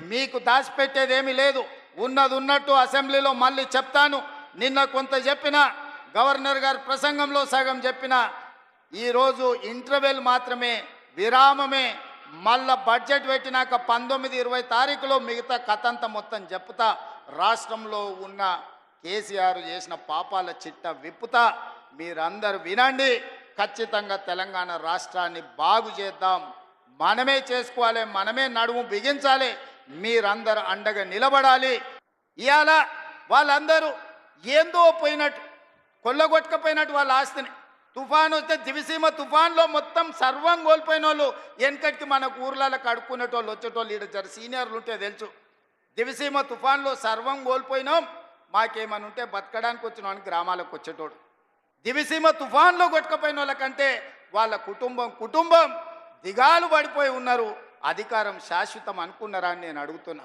మీకు దాచిపెట్టేదేమీ లేదు. ఉన్నది ఉన్నట్టు అసెంబ్లీలో మళ్ళీ చెప్తాను. నిన్న కొంత చెప్పిన గవర్నర్ గారి ప్రసంగంలో సగం చెప్పిన ఈరోజు ఇంటర్వెల్ మాత్రమే విరామమే మళ్ళా బడ్జెట్ పెట్టినాక పంతొమ్మిది ఇరవై తారీఖులో మిగతా కథంత మొత్తం చెప్తా. రాష్ట్రంలో ఉన్న కేసీఆర్ చేసిన పాపాల చిట్ట విప్పుతా. మీరందరూ వినండి. ఖచ్చితంగా తెలంగాణ రాష్ట్రాన్ని బాగు చేద్దాం. మనమే చేసుకోవాలి మనమే నడుము బిగించాలి. మీరందరూ అండగా నిలబడాలి. ఇవాళ వాళ్ళందరూ ఏందో పోయినట్టు కొల్లగొట్టుకపోయినట్టు వాళ్ళ ఆస్తిని. తుఫాన్ వస్తే దివిసీమ తుఫాన్లో మొత్తం సర్వం కోల్పోయిన వాళ్ళు వెనకటికి మనకు ఊర్లలో కడుక్కునేటోళ్ళు వచ్చేటోళ్ళు ఈడ సీనియర్లు ఉంటే తెలుసు. దివిసీమ తుఫాన్లో సర్వం కోల్పోయినాం మాకేమని ఉంటే బతకడానికి వచ్చినాం అని గ్రామాలకు వచ్చేటోడు. దివిసీమ తుఫాన్లో కొట్టుకపోయిన వాళ్ళకంటే వాళ్ళ కుటుంబం కుటుంబం దిగాలు పడిపోయి ఉన్నారు. అధికారం శాశ్వతం అనుకున్నారా అని నేను అడుగుతున్నా.